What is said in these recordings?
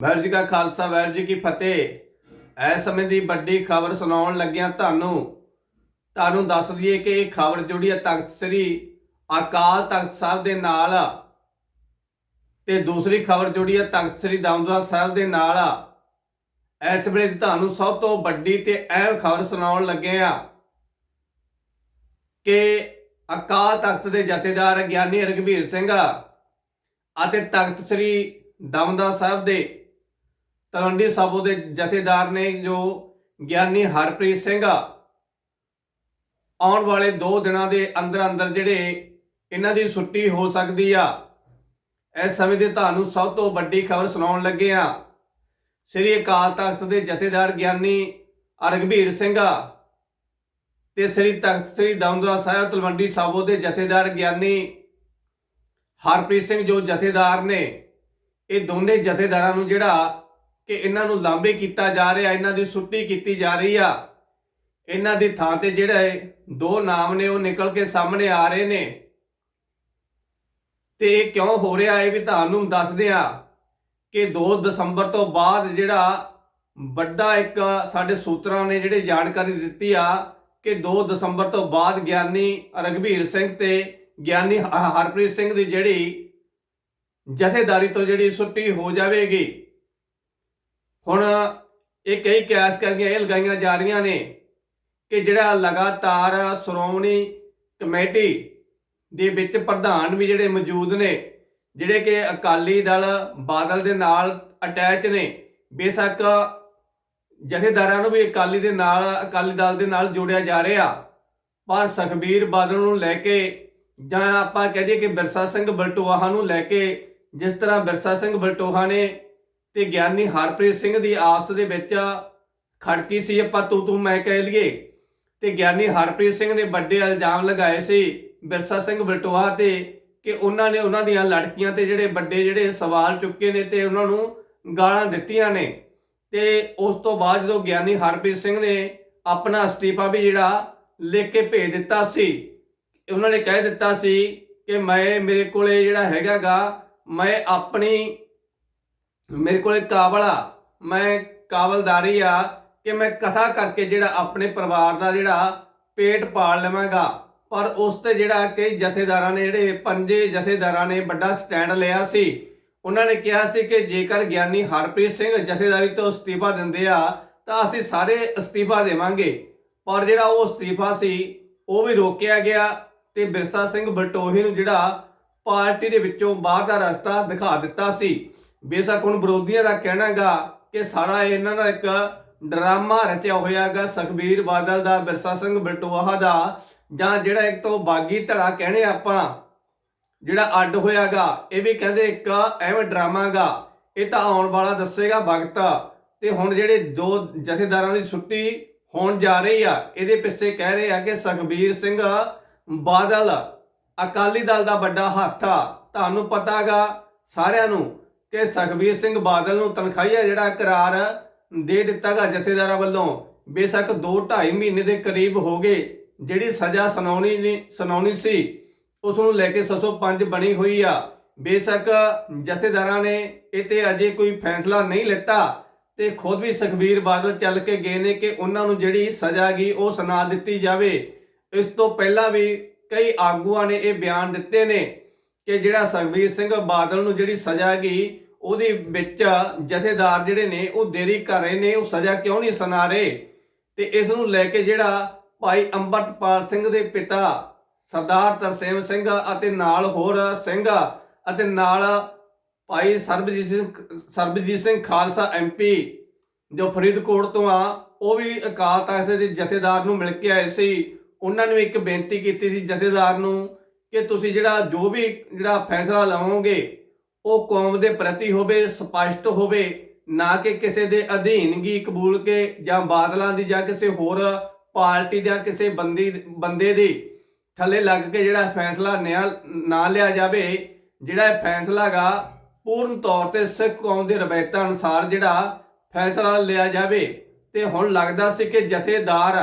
ਵਾਹਿਗੁਰੂ ਜੀ ਕਾ ਖਾਲਸਾ ਵਾਹਿਗੁਰੂ ਜੀ ਕੀ ਫਤਿਹ। ਐ ਸਮੇਂ ਦੀ ਵੱਡੀ ਖਬਰ ਸੁਣਾਉਣ ਲੱਗਿਆ ਤੁਹਾਨੂੰ ਤੁਹਾਨੂੰ ਦੱਸ ਦਈਏ ਕਿ ਇਹ ਖਬਰ ਜੁੜੀ ਹੈ ਤਖਤ ਸ੍ਰੀ ਅਕਾਲ ਤਖਤ ਸਾਹਿਬ ਦੇ ਨਾਲ ਤੇ ਦੂਸਰੀ ਖਬਰ ਜੁੜੀ ਹੈ ਤਖਤ ਸ੍ਰੀ ਦਮਦਮਾ ਸਾਹਿਬ ਦੇ ਨਾਲ ਇਸ ਵੇਲੇ ਦੀ ਤੁਹਾਨੂੰ ਸਭ ਤੋਂ ਵੱਡੀ ਤੇ ਅਹਿਮ ਖਬਰ ਸੁਣਾਉਣ ਲੱਗੇ ਆ ਕਿ ਅਕਾਲ ਤਖਤ ਦੇ ਜਥੇਦਾਰ ਗਿਆਨੀ ਰਗਵੀਰ ਸਿੰਘ ਅਤੇ ਤਖਤ ਸ੍ਰੀ ਦਮਦਮਾ ਸਾਹਿਬ ਦੇ ਤਲਵੰਡੀ ਸਾਬੋ ਦੇ ਜਥੇਦਾਰ ਨੇ ਜੋ ਗਿਆਨੀ ਹਰਪ੍ਰੀਤ ਸਿੰਘ ਆਉਣ ਵਾਲੇ 2 ਦਿਨਾਂ ਦੇ ਅੰਦਰ ਅੰਦਰ ਜਿਹੜੇ ਇਹਨਾਂ ਦੀ ਛੁੱਟੀ ਹੋ ਸਕਦੀ ਆ, ਇਸ ਸਮੇਂ ਦੇ ਤੁਹਾਨੂੰ ਸਭ ਤੋਂ ਵੱਡੀ ਖਬਰ ਸੁਣਾਉਣ ਲੱਗੇ ਆ। ਸ੍ਰੀ ਅਕਾਲ ਤਖਤ ਦੇ ਜਥੇਦਾਰ ਗਿਆਨੀ ਰਘਬੀਰ ਸਿੰਘ ਆ ਤੇ ਸ੍ਰੀ ਤਖਤ ਸ੍ਰੀ ਦਮਦਮਾ ਸਾਹਿਬ ਤਲਵੰਡੀ ਸਾਬੋ ਦੇ ਜਥੇਦਾਰ ਗਿਆਨੀ ਹਰਪ੍ਰੀਤ ਸਿੰਘ ਜੋ ਜਥੇਦਾਰ ਨੇ, ਇਹ ਦੋਨੇ ਜਥੇਦਾਰਾਂ ਨੂੰ ਜਿਹੜਾ ਕਿ ਇਹਨਾਂ ਨੂੰ ਲਾਂਬੇ ਕੀਤਾ ਜਾ ਰਿਹਾ, ਇਹਨਾਂ ਦੀ ਛੁੱਟੀ ਕੀਤੀ ਜਾ ਰਹੀ ਆ। ਇਹਨਾਂ ਦੀ ਥਾਂ ਤੇ ਜਿਹੜੇ ਦੋ ਨਾਮ ਨੇ, ਉਹ ਨਿਕਲ ਕੇ ਸਾਹਮਣੇ ਆ ਰਹੇ ਨੇ। ਤੇ ਇਹ ਕਿਉਂ ਹੋ ਰਿਹਾ, ਇਹ ਵੀ ਤੁਹਾਨੂੰ ਦੱਸਦੇ ਆ ਕਿ 2 ਦਸੰਬਰ ਤੋਂ ਬਾਅਦ ਜਿਹੜਾ ਵੱਡਾ ਇੱਕ ਸਾਡੇ ਸੂਤਰਾਂ ਨੇ ਜਿਹੜੇ ਜਾਣਕਾਰੀ ਦਿੱਤੀ ਆ ਕਿ 2 ਦਸੰਬਰ ਤੋਂ ਬਾਅਦ ਗਿਆਨੀ ਰਗਵੀਰ ਸਿੰਘ ਤੇ ਗਿਆਨੀ ਹਰਪ੍ਰੀਤ ਸਿੰਘ ਦੀ ਜਿਹੜੀ ਜਥੇਦਾਰੀ ਤੋਂ ਜਿਹੜੀ ਛੁੱਟੀ ਹੋ ਜਾਵੇਗੀ ਹੁਣ ਇਹ ਕਈ ਕੈਸ ਕਰਕੇ ਇਹ ਲਗਾਈਆਂ ਜਾ ਰਹੀਆਂ ਨੇ ਕਿ ਜਿਹੜਾ ਲਗਾਤਾਰ ਸ਼੍ਰੋਮਣੀ ਕਮੇਟੀ ਦੇ ਵਿੱਚ ਪ੍ਰਧਾਨ ਵੀ ਜਿਹੜੇ ਮੌਜੂਦ ਨੇ, ਜਿਹੜੇ ਕਿ ਅਕਾਲੀ ਦਲ ਬਾਦਲ ਦੇ ਨਾਲ ਅਟੈਚ ਨੇ, ਬੇਸ਼ੱਕ ਜਥੇਦਾਰਾਂ ਨੂੰ ਵੀ ਅਕਾਲੀ ਦੇ ਨਾਲ, ਅਕਾਲੀ ਦਲ ਦੇ ਨਾਲ ਜੋੜਿਆ ਜਾ ਰਿਹਾ। ਪਰ ਸੁਖਬੀਰ ਬਾਦਲ ਨੂੰ ਲੈ ਕੇ ਜਾਂ ਆਪਾਂ ਕਹਿ ਦਈਏ ਕਿ ਬਿਰਸਾ ਸਿੰਘ ਬਲਟੋਹਾ ਨੂੰ ਲੈ ਕੇ ਜਿਸ ਤਰ੍ਹਾਂ ਬਿਰਸਾ ਸਿੰਘ ਬਲਟੋਹਾ ਨੇ ਤੇ ਗਿਆਨੀ ਹਰਪ੍ਰੀਤ ਸਿੰਘ ਦੀ ਆਪਸ ਦੇ ਵਿੱਚ ਖੜਕੀ ਸੀ, ਆਪਾਂ ਤੂੰ ਤੂੰ ਮੈਂ ਕਹਿ ਲਈਏ। ਤੇ ਗਿਆਨੀ ਹਰਪ੍ਰੀਤ ਸਿੰਘ ਨੇ ਵੱਡੇ ਇਲਜ਼ਾਮ ਲਗਾਏ ਸੀ ਬਿਰਸਾ ਸਿੰਘ ਬਲਟੋਹਾ ਤੇ ਕਿ ਉਹਨਾਂ ਨੇ ਉਹਨਾਂ ਦੀਆਂ ਲੜਕੀਆਂ ਤੇ ਜਿਹੜੇ ਵੱਡੇ ਜਿਹੜੇ ਸਵਾਲ ਚੁੱਕੇ ਨੇ ਤੇ ਉਹਨਾਂ ਨੂੰ ਗਾਲਾਂ ਦਿੱਤੀਆਂ ਨੇ। ਤੇ ਉਸ ਤੋਂ ਬਾਅਦ ਜਦੋਂ ਗਿਆਨੀ ਹਰਪ੍ਰੀਤ ਸਿੰਘ ਨੇ ਆਪਣਾ ਅਸਤੀਫਾ ਵੀ ਜਿਹੜਾ ਲਿਖ ਕੇ ਭੇਜ ਦਿੱਤਾ ਸੀ, ਉਹਨਾਂ ਨੇ ਕਹਿ ਦਿੱਤਾ ਸੀ ਕਿ ਮੈਂ, ਮੇਰੇ ਕੋਲੇ ਜਿਹੜਾ ਹੈਗਾਗਾ, ਮੈਂ ਆਪਣੀ ਮੇਰੇ ਕੋਲੇ ਕਾਬਲ ਆ। ਮੈਂ ਕਾਬਲਦਾਰੀ ਆ ਕਿ ਮੈਂ ਕਥਾ ਕਰਕੇ ਜਿਹੜਾ ਆਪਣੇ ਪਰਿਵਾਰ ਦਾ ਜਿਹੜਾ ਪੇਟ ਪਾਲ ਲਵਾਂਗਾ। ਪਰ ਉਸ ਤੇ ਜਿਹੜਾ ਕਈ ਜਥੇਦਾਰਾਂ ਨੇ ਜਿਹੜੇ ਪੰਜੇ ਜਥੇਦਾਰਾਂ ਨੇ ਵੱਡਾ ਸਟੈਂਡ ਲਿਆ ਸੀ, ਉਹਨਾਂ ਨੇ ਕਿਹਾ ਸੀ ਕਿ ਜੇਕਰ ਗਿਆਨੀ ਹਰਪ੍ਰੀਤ ਸਿੰਘ ਜਥੇਦਾਰੀ ਤੋਂ ਅਸਤੀਫਾ ਦਿੰਦੇ ਆ, ਤਾਂ ਅਸੀਂ ਸਾਰੇ ਅਸਤੀਫਾ ਦੇਵਾਂਗੇ। ਪਰ ਜਿਹੜਾ ਉਹ ਅਸਤੀਫਾ ਸੀ, ਉਹ ਵੀ ਰੋਕਿਆ ਗਿਆ ਤੇ ਬਿਰਸਾ ਸਿੰਘ ਬਲਟੋਹੀ ਨੂੰ ਜਿਹੜਾ ਪਾਰਟੀ ਦੇ ਵਿੱਚੋਂ ਬਾਹਰ ਦਾ ਰਸਤਾ ਦਿਖਾ ਦਿੱਤਾ ਸੀ। ਬੇਸ਼ੱਕ ਹੁਣ ਵਿਰੋਧੀਆਂ ਦਾ ਕਹਿਣਾਗਾ ਕਿ ਸਾਰਾ ਇਹਨਾਂ ਦਾ ਇੱਕ ਡਰਾਮਾ ਰਚਿਆ ਹੋਇਆਗਾ ਸੁਖਬੀਰ ਬਾਦਲ ਦਾ, ਬਿਰਸਾ ਸਿੰਘ ਬਲਟੋਹਾ ਦਾ, ਜਾਂ ਜਿਹੜਾ ਇੱਕ ਤੋਂ ਬਾਗੀ ਧੜਾ ਕਹਿੰਦੇ ਆਪਾਂ, ਜਿਹੜਾ ਅੱਡ ਹੋਇਆਗਾ ਇਹ ਵੀ ਕਹਿੰਦੇ ਇੱਕ ਐਵੇਂ ਡਰਾਮਾਗਾ ਇਹ ਤਾਂ ਆਉਣ ਵਾਲਾ ਦੱਸੇਗਾ ਵਕਤ ਤੇ ਹੁਣ ਜਿਹੜੇ ਦੋ ਜਥੇਦਾਰਾਂ ਦੀ ਛੁੱਟੀ ਹੋਣ ਜਾ ਰਹੀ ਆ, ਇਹਦੇ ਪਿੱਛੇ ਕਹਿ ਰਹੇ ਆ ਕਿ ਸੁਖਬੀਰ ਸਿੰਘ ਬਾਦਲ ਅਕਾਲੀ ਦਲ ਦਾ ਵੱਡਾ ਹੱਥ ਆ। ਤੁਹਾਨੂੰ ਪਤਾਗਾ ਸਾਰਿਆਂ ਨੂੰ ਕਿ ਸੁਖਬੀਰ ਸਿੰਘ ਬਾਦਲ ਨੂੰ ਤਨਖਾਹੀਆ ਜਿਹੜਾ ਕਰਾਰ ਦੇ ਦਿੱਤਾ ਦਿੱਤਾਗਾ ਜਥੇਦਾਰਾਂ ਵੱਲੋਂ, ਬੇਸ਼ੱਕ 2 2.5 ਮਹੀਨੇ ਦੇ ਕਰੀਬ ਹੋ ਗਏ, ਜਿਹੜੀ ਸਜ਼ਾ ਸੁਣਾਉਣੀ ਨਹੀਂ, ਸੁਣਾਉਣੀ ਸੀ, ਉਸ ਨੂੰ ਲੈ ਕੇ 605 ਬਣੀ ਹੋਈ ਆ। ਬੇਸ਼ੱਕ ਜਥੇਦਾਰਾਂ ਨੇ ਇਹ ਤੇ ਅਜੇ ਕੋਈ ਫੈਸਲਾ ਨਹੀਂ ਲਿੱਤਾ ਤੇ ਖੁਦ ਵੀ ਸੁਖਬੀਰ ਬਾਦਲ ਚੱਲ ਕੇ ਗਏ ਨੇ ਕਿ ਉਹਨਾਂ ਨੂੰ ਜਿਹੜੀ ਸਜ਼ਾ ਗਈ ਉਹ ਸੁਣਾ ਦਿੱਤੀ ਜਾਵੇ। ਇਸ ਤੋਂ ਪਹਿਲਾਂ ਵੀ ਕਈ ਆਗੂਆਂ ਨੇ ਇਹ ਬਿਆਨ ਦਿੱਤੇ ਨੇ ਕਿ ਜਿਹੜਾ ਸੁਖਬੀਰ ਸਿੰਘ ਬਾਦਲ ਨੂੰ ਜਿਹੜੀ ਸਜ਼ਾ ਗਈ, ਉਹਦੇ ਵਿੱਚ ਜਥੇਦਾਰ ਜਿਹੜੇ ਨੇ, ਉਹ ਦੇਰੀ ਕਰ ਰਹੇ ਨੇ, ਉਹ ਸਜ਼ਾ ਕਿਉਂ ਨਹੀਂ ਸੁਣਾ ਰਹੇ? ਤੇ ਇਸ ਨੂੰ ਲੈ ਕੇ ਜਿਹੜਾ ਭਾਈ ਅੰਮ੍ਰਿਤਪਾਲ ਸਿੰਘ ਦੇ ਪਿਤਾ ਸਰਦਾਰ ਤਰਸੇਮ ਸਿੰਘ ਅਤੇ ਨਾਲ ਹੋਰ ਸਿੰਘ ਅਤੇ ਨਾਲ ਭਾਈ ਸਰਬਜੀਤ ਸਿੰਘ ਸਰਬਜੀਤ ਸਿੰਘ ਖਾਲਸਾ ਐਮਪੀ ਜੋ ਫਰੀਦਕੋਟ ਤੋਂ ਆ, ਉਹ ਵੀ ਅਕਾਲ ਤਖਤ ਦੇ ਜਥੇਦਾਰ ਨੂੰ ਮਿਲ ਕੇ ਆਏ ਸੀ। ਉਹਨਾਂ ਨੇ ਇੱਕ ਬੇਨਤੀ ਕੀਤੀ ਸੀ ਜਥੇਦਾਰ ਨੂੰ ਕਿ ਤੁਸੀਂ ਜਿਹੜਾ ਜੋ ਵੀ ਜਿਹੜਾ ਫੈਸਲਾ ਲਵੋਗੇ, ਉਹ ਕੌਮ ਦੇ ਪ੍ਰਤੀ ਹੋਵੇ, ਸਪਸ਼ਟ ਹੋਵੇ, ਨਾ ਕਿ ਕਿਸੇ ਦੇ ਅਧੀਨਗੀ ਕਬੂਲ ਕੇ ਜਾਂ ਬਾਦਲਾਂ ਦੀ ਜਾਂ ਕਿਸੇ ਹੋਰ ਪਾਰਟੀ ਜਾਂ ਕਿਸੇ ਬੰਦੀ, ਬੰਦੇ ਦੀ ਥੱਲੇ ਲੱਗ ਕੇ ਜਿਹੜਾ ਫੈਸਲਾ ਨਿਆ, ਨਾ ਲਿਆ ਜਾਵੇ, ਜਿਹੜਾ ਇਹ ਫੈਸਲਾ ਗਾ ਪੂਰਨ ਤੌਰ ਤੇ ਸਿੱਖ ਕੌਮ ਦੇ ਰਵਾਇਤਾਂ ਅਨੁਸਾਰ ਜਿਹੜਾ ਫੈਸਲਾ ਲਿਆ ਜਾਵੇ। ਤੇ ਹੁਣ ਲੱਗਦਾ ਸੀ ਕਿ ਜਥੇਦਾਰ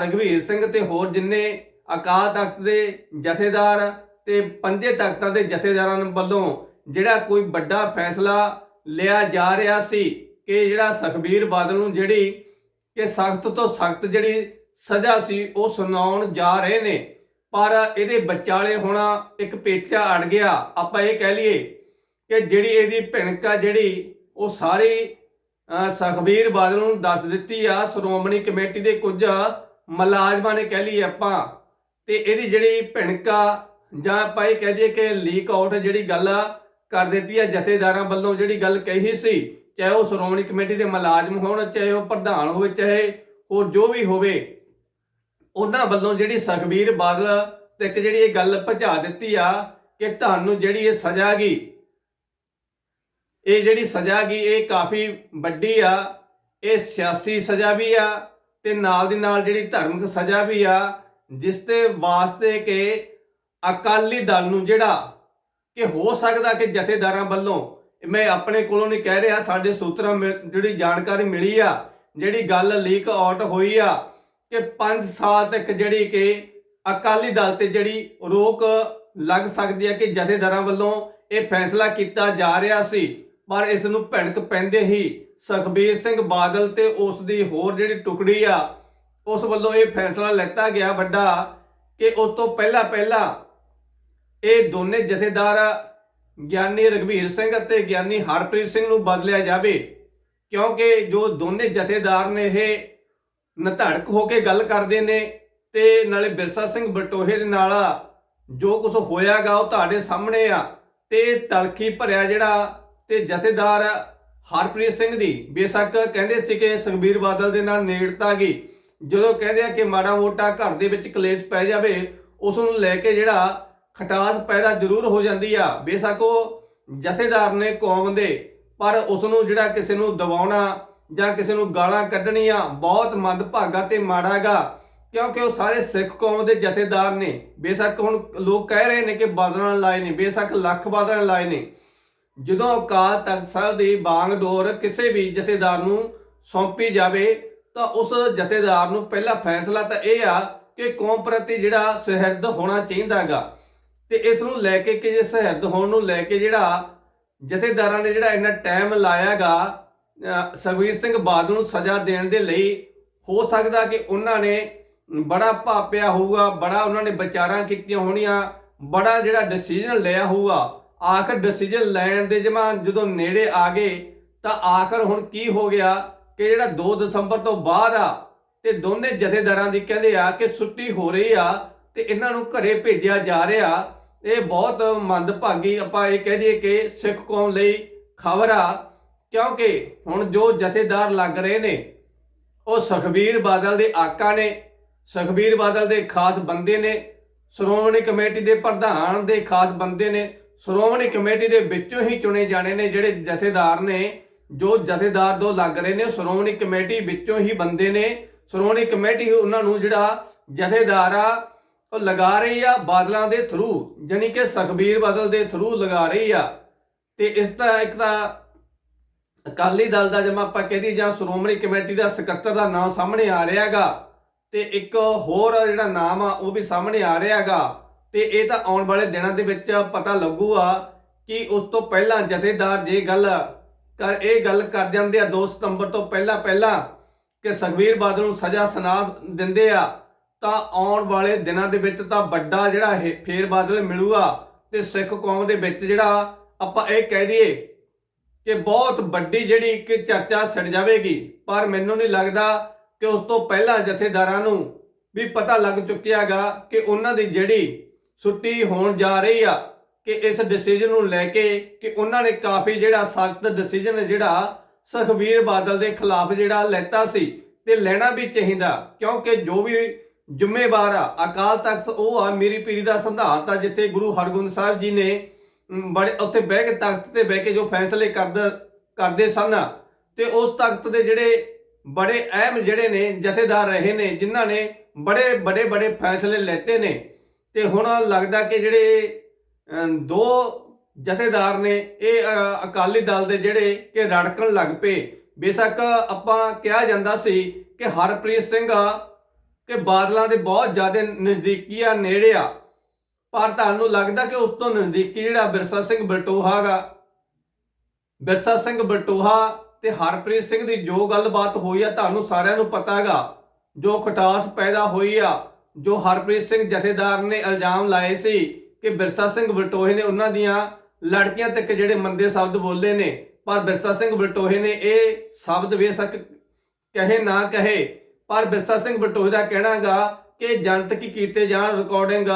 ਰਘਵੀਰ ਸਿੰਘ ਤੇ ਹੋਰ ਜਿੰਨੇ ਅਕਾਲ ਤਖਤ ਦੇ ਜਥੇਦਾਰ ਤੇ ਪੰਜੇ ਤਖਤਾਂ ਦੇ ਜਥੇਦਾਰਾਂ ਵੱਲੋਂ ਜਿਹੜਾ ਕੋਈ ਵੱਡਾ ਫੈਸਲਾ ਲਿਆ ਜਾ ਰਿਹਾ ਸੀ ਕਿ ਜਿਹੜਾ ਸੁਖਬੀਰ ਬਾਦਲ ਨੂੰ ਜਿਹੜੀ ਕਿ ਸਖਤ ਤੋਂ ਸਖਤ ਜਿਹੜੀ ਸਜ਼ਾ ਸੀ ਉਹ ਸੁਣਾਉਣ ਜਾ ਰਹੇ ਨੇ ਪਰ ਇਹਦੇ ਵਿਚਾਲੇ ਹੋਣਾ ਇੱਕ ਪੇਚਾ ਅੜ ਗਿਆ। ਆਪਾਂ ਇਹ ਕਹਿ ਲਈਏ ਕਿ ਜਿਹੜੀ ਇਹਦੀ ਭਿਣਕ ਆ ਜਿਹੜੀ ਉਹ ਸਾਰੀ ਅਹ, ਸੁਖਬੀਰ ਬਾਦਲ ਨੂੰ ਦੱਸ ਦਿੱਤੀ ਆ। ਸ਼੍ਰੋਮਣੀ ਕਮੇਟੀ ਦੇ ਕੁਝ ਮੁਲਾਜ਼ਮਾਂ ਨੇ ਕਹਿ ਲਈ ਆਪਾਂ। ਤੇ ਇਹਦੀ ਜਿਹੜੀ ਭਿਣਕਾ ਜਾਂ ਆਪਾਂ ਇਹ ਕਹਿ ਦਈਏ ਕਿ ਲੀਕ ਆਊਟ ਜਿਹੜੀ ਗੱਲ ਕਰ ਦਿੱਤੀ ਆ ਜਥੇਦਾਰਾਂ ਵੱਲੋਂ ਜਿਹੜੀ ਗੱਲ ਕਹੀ ਸੀ, ਚਾਹੇ ਉਹ ਸ਼੍ਰੋਮਣੀ ਕਮੇਟੀ ਦੇ ਮੁਲਾਜ਼ਮ ਹੋਣ, ਚਾਹੇ ਉਹ ਪ੍ਰਧਾਨ ਹੋਵੇ, ਚਾਹੇ ਹੋਰ ਜੋ ਵੀ ਹੋਵੇ, ਉਹਨਾਂ ਵੱਲੋਂ ਜਿਹੜੀ ਸੁਖਬੀਰ ਬਾਦਲ ਤੱਕ ਜਿਹੜੀ ਇਹ ਗੱਲ ਪਹੁੰਚਾ ਦਿੱਤੀ ਆ ਕਿ ਤੁਹਾਨੂੰ ਜਿਹੜੀ ਇਹ ਸਜ਼ਾ ਗਈ, ਇਹ ਜਿਹੜੀ ਸਜ਼ਾ ਗਈ, ਇਹ ਕਾਫੀ ਵੱਡੀ ਆ, ਇਹ ਸਿਆਸੀ ਸਜ਼ਾ ਵੀ ਆ ਤੇ ਨਾਲ ਦੀ ਨਾਲ ਜਿਹੜੀ ਧਾਰਮਿਕ ਸਜ਼ਾ ਵੀ ਆ ਜਿਸ ਤੇ ਵਾਸਤੇ ਕਿ ਅਕਾਲੀ ਦਲ ਨੂੰ ਜਿਹੜਾ ਕਿ ਹੋ ਸਕਦਾ ਕਿ ਜਥੇਦਾਰਾਂ ਵੱਲੋਂ, ਮੈਂ ਆਪਣੇ ਕੋਲੋਂ ਨਹੀਂ ਕਹਿ ਰਿਹਾ, ਸਾਡੇ ਸੂਤਰਾਂ ਮਿ- ਜਿਹੜੀ ਜਾਣਕਾਰੀ ਮਿਲੀ ਆ, ਜਿਹੜੀ ਗੱਲ ਲੀਕ ਆਊਟ ਹੋਈ ਆ, ਕਿ 5 ਸਾਲ ਤੱਕ ਜਿਹੜੀ ਕਿ ਅਕਾਲੀ ਦਲ ਤੇ ਜਿਹੜੀ ਰੋਕ ਲੱਗ ਸਕਦੀ ਹੈ ਕਿ ਜਥੇਦਾਰਾਂ ਵੱਲੋਂ ਇਹ ਫੈਸਲਾ ਕੀਤਾ ਜਾ ਰਿਹਾ ਸੀ। ਪਰ ਇਸ ਨੂੰ ਭਿਣਕ ਪੈਂਦੇ ਹੀ ਸੁਖਬੀਰ ਸਿੰਘ ਬਾਦਲ ਤੇ ਉਸ ਦੀ ਹੋਰ ਜਿਹੜੀ ਟੁਕੜੀ ਆ ਉਸ ਵੱਲੋਂ ਇਹ ਫੈਸਲਾ ਲੈਤਾ ਗਿਆ ਵੱਡਾ ਕਿ ਉਸ ਤੋਂ ਪਹਿਲਾਂ ਪਹਿਲਾਂ ਇਹ ਦੋਨੇ ਜਥੇਦਾਰ ਗਿਆਨੀ ਰਗਵੀਰ ਸਿੰਘ ਅਤੇ ਗਿਆਨੀ ਹਰਪ੍ਰੀਤ ਸਿੰਘ ਨੂੰ ਬਦਲਿਆ ਜਾਵੇ, ਕਿਉਂਕਿ ਜੋ ਦੋਨੇ ਜਥੇਦਾਰ ਨੇ ਇਹ ਨਧੜਕ ਹੋ ਕੇ ਗੱਲ ਕਰਦੇ ਨੇ ਤੇ ਨਾਲੇ ਬਿਰਸਾ ਸਿੰਘ ਬਟੋਹੇ ਦੇ ਨਾਲ ਜੋ ਕੁਝ ਹੋਇਆਗਾ ਉਹ ਤੁਹਾਡੇ ਸਾਹਮਣੇ ਆ ਤੇ ਤਲਖੀ ਭਰਿਆ ਜਿਹੜਾ ਤੇ ਜਥੇਦਾਰ ਹਰਪ੍ਰੀਤ ਸਿੰਘ ਦੀ ਬੇਸ਼ੱਕ ਕਹਿੰਦੇ ਸੀ ਕਿ ਸੁਖਬੀਰ ਬਾਦਲ ਦੇ ਨਾਲ ਨੇੜਤਾ ਗਈ ਜਦੋਂ ਕਹਿੰਦੇ ਆ ਕਿ ਮਾੜਾ ਮੋਟਾ ਘਰ ਦੇ ਵਿੱਚ ਕਲੇਸ਼ ਪੈ ਜਾਵੇ ਉਸ ਨੂੰ ਲੈ ਕੇ ਜਿਹੜਾ ਖਟਾਸ ਪੈਦਾ ਜ਼ਰੂਰ ਹੋ ਜਾਂਦੀ ਆ। ਬੇਸ਼ੱਕ ਉਹ ਜਥੇਦਾਰ ਨੇ ਕੌਮ ਦੇ, ਪਰ ਉਸ ਨੂੰ ਜਿਹੜਾ ਕਿਸੇ ਨੂੰ ਦਬਾਉਣਾ ਜਾਂ ਕਿਸੇ ਨੂੰ ਗਾਲਾਂ ਕੱਢਣੀਆਂ ਬਹੁਤ ਮੰਦਭਾਗਾ ਤੇ ਮਾੜਾਗਾ ਕਿਉਂਕਿ ਉਹ ਸਾਰੇ ਸਿੱਖ ਕੌਮ ਦੇ ਜਥੇਦਾਰ ਨੇ। ਬੇਸ਼ੱਕ ਹੁਣ ਲੋਕ ਕਹਿ ਰਹੇ ਨੇ ਕਿ ਬਾਦਲਾਂ ਲਾਏ ਨੇ, ਬੇਸ਼ੱਕ ਲੱਖ ਬਾਦਲਾਂ ਲਾਏ ਨੇ। ਜਦੋਂ ਅਕਾਲ ਤਖਤ ਸਾਹਿਬ ਦੀ ਬਾਂਗ ਡੋਰ ਕਿਸੇ ਵੀ ਜਥੇਦਾਰ ਨੂੰ ਸੌਂਪੀ ਜਾਵੇ ਤਾਂ ਉਸ ਜਥੇਦਾਰ ਨੂੰ ਪਹਿਲਾ ਫੈਸਲਾ ਤਾਂ ਇਹ ਆ ਕਿ ਕੌਮ ਪ੍ਰਤੀ ਜਿਹੜਾ ਸਹਿਰਦ ਹੋਣਾ ਚਾਹੀਦਾਗਾ। ਤੇ ਇਸ ਨੂੰ ਲੈ ਕੇ ਕਿ ਜੇ ਸਹਿਰਦ ਹੋਣ ਨੂੰ ਲੈ ਕੇ ਜਿਹੜਾ ਜਥੇਦਾਰਾਂ ਨੇ ਜਿਹੜਾ ਇੰਨਾ ਟਾਈਮ ਲਾਇਆਗਾ ਸੁਖਬੀਰ ਸਿੰਘ ਬਾਦਲ ਨੂੰ ਸਜ਼ਾ ਦੇਣ ਦੇ ਲਈ, ਹੋ ਸਕਦਾ ਕਿ ਉਹਨਾਂ ਨੇ ਬੜਾ ਭਾਪਿਆ ਹੋਊਗਾ, ਬੜਾ ਉਹਨਾਂ ਨੇ ਵਿਚਾਰਾਂ ਕੀਤੀਆਂ ਹੋਣੀਆਂ, ਬੜਾ ਜਿਹੜਾ ਡਿਸੀਜਨ ਲਿਆ ਹੋਊਗਾ। ਆਖਰ ਡਿਸੀਜਨ ਲੈਣ ਦੇ ਜਮਾ ਜਦੋਂ ਨੇੜੇ ਆ ਗਏ, ਤਾਂ ਆਖਰ ਹੁਣ ਕੀ ਹੋ ਗਿਆ? ਕਿ ਜਿਹੜਾ 2 ਦਸੰਬਰ ਤੋਂ ਬਾਅਦ ਆ, ਤੇ ਦੋਨੇ ਜਥੇਦਾਰਾਂ ਦੀ ਕਹਿੰਦੇ ਆ ਕਿ ਛੁੱਟੀ ਹੋ ਰਹੀ ਆ, ਤੇ ਇਹਨਾਂ ਨੂੰ ਘਰੇ ਭੇਜਿਆ ਜਾ ਰਿਹਾ। ਇਹ ਬਹੁਤ ਮੰਦਭਾਗੀ, ਆਪਾਂ ਇਹ ਕਹਿ ਦਈਏ ਕਿ ਸਿੱਖ ਕੌਮ ਲਈ ਖਬਰ ਆ, ਕਿਉਂਕਿ ਹੁਣ ਜੋ ਜਥੇਦਾਰ ਲੱਗ ਰਹੇ ਨੇ, ਉਹ ਸੁਖਬੀਰ ਬਾਦਲ ਦੇ ਆਕਾ ਨੇ, ਸੁਖਬੀਰ ਬਾਦਲ ਦੇ ਖਾਸ ਬੰਦੇ ਨੇ, ਸ਼੍ਰੋਮਣੀ ਕਮੇਟੀ ਦੇ ਪ੍ਰਧਾਨ ਦੇ ਖਾਸ ਬੰਦੇ ਨੇ, ਸ਼੍ਰੋਮਣੀ ਕਮੇਟੀ ਦੇ ਵਿੱਚੋਂ ਹੀ ਚੁਣੇ ਜਾਣੇ ਨੇ ਜਿਹੜੇ ਜਥੇਦਾਰ ਨੇ। ਜੋ ਜਥੇਦਾਰ ਦੋ ਲੱਗ ਰਹੇ ਨੇ, ਸ਼੍ਰੋਮਣੀ ਕਮੇਟੀ ਵਿੱਚੋਂ ਹੀ ਬੰਦੇ ਨੇ। ਸ਼੍ਰੋਮਣੀ ਕਮੇਟੀ ਉਹਨਾਂ ਨੂੰ ਜਿਹੜਾ ਜਥੇਦਾਰ ਆ, ਉਹ ਲਗਾ ਰਹੀ ਆ ਬਾਦਲਾਂ ਦੇ ਥਰੂ ਜਾਨੀ ਕਿ ਸੁਖਬੀਰ ਬਾਦਲ ਦੇ ਥਰੂ ਲਗਾ ਰਹੀ ਆ। ਤੇ ਇਸ ਦਾ ਇੱਕ ਤਾਂ ਅਕਾਲੀ ਦਲ ਦਾ ਜਮਾ ਆਪਾਂ ਕਹਦੀ ਜਾਂ ਸ਼੍ਰੋਮਣੀ ਕਮੇਟੀ ਦਾ ਸਕੱਤਰ ਦਾ ਨਾਮ ਸਾਹਮਣੇ ਆ ਰਿਹਾਗਾ ਤੇ ਇੱਕ ਹੋਰ ਜਿਹੜਾ ਨਾਮ ਆ, ਉਹ ਵੀ ਸਾਹਮਣੇ ਆ ਰਿਹਾਗਾ ਤੇ ਇਹ ਤਾਂ ਆਉਣ ਵਾਲੇ ਦਿਨਾਂ ਦੇ ਵਿੱਚ ਪਤਾ ਲੱਗੂਗਾ ਕਿ ਉਸ ਤੋਂ ਪਹਿਲਾਂ ਜਥੇਦਾਰ ਜੇ ਗੱਲ ਕਰ ਇਹ ਗੱਲ ਕਰ ਜਾਂਦੇ ਆ 2 ਸਤੰਬਰ ਤੋਂ ਪਹਿਲਾਂ ਪਹਿਲਾਂ ਕਿ ਸੁਖਬੀਰ ਬਾਦਲ ਨੂੰ ਸਜ਼ਾ ਸੁਣਾ ਦਿੰਦੇ ਆ, ਤਾਂ ਆਉਣ ਵਾਲੇ ਦਿਨਾਂ ਦੇ ਵਿੱਚ ਤਾਂ ਵੱਡਾ ਜਿਹੜਾ ਫੇਰ ਬਾਦਲ ਮਿਲੂਗਾ ਤੇ ਸਿੱਖ ਕੌਮ ਦੇ ਵਿੱਚ ਜਿਹੜਾ ਆਪਾਂ ਇਹ ਕਹਿ ਦਈਏ ਕਿ ਬਹੁਤ ਵੱਡੀ ਜਿਹੜੀ ਇੱਕ ਚਰਚਾ ਛਿੜ ਜਾਵੇਗੀ। ਪਰ ਮੈਨੂੰ ਨਹੀਂ ਲੱਗਦਾ ਕਿ ਉਸ ਤੋਂ ਪਹਿਲਾਂ ਜਥੇਦਾਰਾਂ ਨੂੰ ਵੀ ਪਤਾ ਲੱਗ ਚੁੱਕਿਆਗਾ ਕਿ ਉਹਨਾਂ ਦੀ ਜਿਹੜੀ ਛੁੱਟੀ ਹੋਣ ਜਾ ਰਹੀ ਆ ਕਿ ਇਸ ਡਿਸੀਜਨ ਨੂੰ ਲੈ ਕੇ ਕਿ ਉਹਨਾਂ ਨੇ ਕਾਫੀ ਜਿਹੜਾ ਸਖਤ ਡਿਸੀਜਨ ਜਿਹੜਾ ਸੁਖਬੀਰ ਬਾਦਲ ਦੇ ਖਿਲਾਫ ਜਿਹੜਾ ਲੈਤਾ ਸੀ ਤੇ ਲੈਣਾ ਵੀ ਚਾਹੀਦਾ। ਕਿਉਂਕਿ ਜੋ ਵੀ ਜ਼ਿੰਮੇਵਾਰ ਆ, ਅਕਾਲ ਤਖਤ ਉਹ ਆ, ਮੇਰੀ ਪੀਰੀ ਦਾ ਸੰਧਾਰਤ ਆ, ਜਿੱਥੇ ਗੁਰੂ ਹਰਗੋਬਿੰਦ ਸਾਹਿਬ ਜੀ ਨੇ ਬੜੇ ਉੱਥੇ ਬਹਿ ਕੇ ਤਖਤ ਤੇ ਬਹਿ ਕੇ ਜੋ ਫੈਸਲੇ ਕਰਦ, ਕਰਦੇ ਸਨ ਤੇ ਉਸ ਤਖਤ ਦੇ ਜਿਹੜੇ ਬੜੇ ਅਹਿਮ ਜਿਹੜੇ ਨੇ, ਜਥੇਦਾਰ ਰਹੇ ਨੇ, ਜਿਨ੍ਹਾਂ ਨੇ ਬੜੇ ਬੜੇ ਬੜੇ ਫੈਸਲੇ ਲੈਤੇ ਨੇ। ਤੇ ਹੁਣ ਲੱਗਦਾ ਕਿ ਜਿਹੜੇ ਦੋ ਜਥੇਦਾਰ ਨੇ, ਇਹ ਅਕਾਲੀ ਦਲ ਦੇ ਜਿਹੜੇ ਕਿ ਰੜਕਣ ਲੱਗ ਪਏ। ਬੇਸ਼ੱਕ ਆਪਾਂ ਕਿਹਾ ਜਾਂਦਾ ਸੀ ਕਿ ਹਰਪ੍ਰੀਤ ਸਿੰਘ ਕਿ ਬਾਦਲਾਂ ਦੇ ਬਹੁਤ ਜ਼ਿਆਦਾ ਨਜ਼ਦੀਕੀ ਆ, ਨੇੜੇ ਆ। ਪਰ ਤੁਹਾਨੂੰ ਲੱਗਦਾ ਕਿ ਉਸ ਤੋਂ ਨਜ਼ਦੀਕੀ ਜਿਹੜਾ ਬਿਰਸਾ ਸਿੰਘ ਬਟੋਹਾ ਗਾ? ਬਿਰਸਾ ਸਿੰਘ ਬਟੋਹਾ ਤੇ ਹਰਪ੍ਰੀਤ ਸਿੰਘ ਦੀ ਜੋ ਗੱਲਬਾਤ ਹੋਈ ਆ, ਤੁਹਾਨੂੰ ਸਾਰਿਆਂ ਨੂੰ ਪਤਾ ਹੈਗਾ ਜੋ ਖਟਾਸ ਪੈਦਾ ਹੋਈ ਆ, ਜੋ ਹਰਪ੍ਰੀਤ ਸਿੰਘ ਜਥੇਦਾਰ ਨੇ ਇਲਜ਼ਾਮ ਲਾਏ ਸੀ ਕਿ ਬਿਰਸਾ ਸਿੰਘ ਬਲਟੋਹੇ ਨੇ ਉਹਨਾਂ ਦੀਆਂ ਲੜਕੀਆਂ ਤੱਕ ਜਿਹੜੇ ਮੰਦੇ ਸ਼ਬਦ ਬੋਲੇ ਨੇ ਪਰ ਬਿਰਸਾ ਸਿੰਘ ਬਲਟੋਹੇ ਨੇ ਇਹ ਸ਼ਬਦ ਬੇਸ਼ੱਕ ਕਹੇ ਨਾ ਕਹੇ ਪਰ ਬਿਰਸਾ ਸਿੰਘ ਬਲਟੋਹੇ ਦਾ ਕਹਿਣਾਗਾ ਕਿ ਜਨਤਕ ਕੀਤੇ ਜਾਣ ਰਿਕਾਰਡਿੰਗ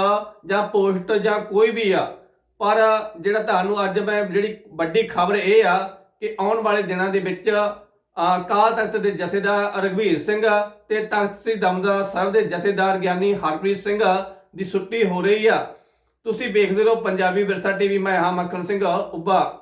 ਜਾਂ ਪੋਸਟ ਜਾਂ ਕੋਈ ਵੀ ਆ। ਪਰ ਜਿਹੜਾ ਤੁਹਾਨੂੰ ਅੱਜ ਮੈਂ ਜਿਹੜੀ ਵੱਡੀ ਖਬਰ ਇਹ ਆ ਕਿ ਆਉਣ ਵਾਲੇ ਦਿਨਾਂ ਦੇ ਵਿੱਚ ਅ, ਅਕਾਲ ਤਖਤ ਦੇ ਜਥੇਦਾਰ ਰਘਵੀਰ ਸਿੰਘ ਤੇ ਤਖਤ ਸ੍ਰੀ ਦਮਦਮਾ ਸਾਹਿਬ ਦੇ ਜਥੇਦਾਰ ਗਿਆਨੀ ਹਰਪ੍ਰੀਤ ਸਿੰਘ ਦੀ ਛੁੱਟੀ ਹੋ ਰਹੀ ਆ। ਤੁਸੀਂ ਵੇਖਦੇ ਰਹੋ ਪੰਜਾਬੀ ਵਿਰਸਾ ਟੀਵੀ ਮੈਂ ਹਾਂ ਮੱਖਣ ਸਿੰਘ ਉੱਭਾ।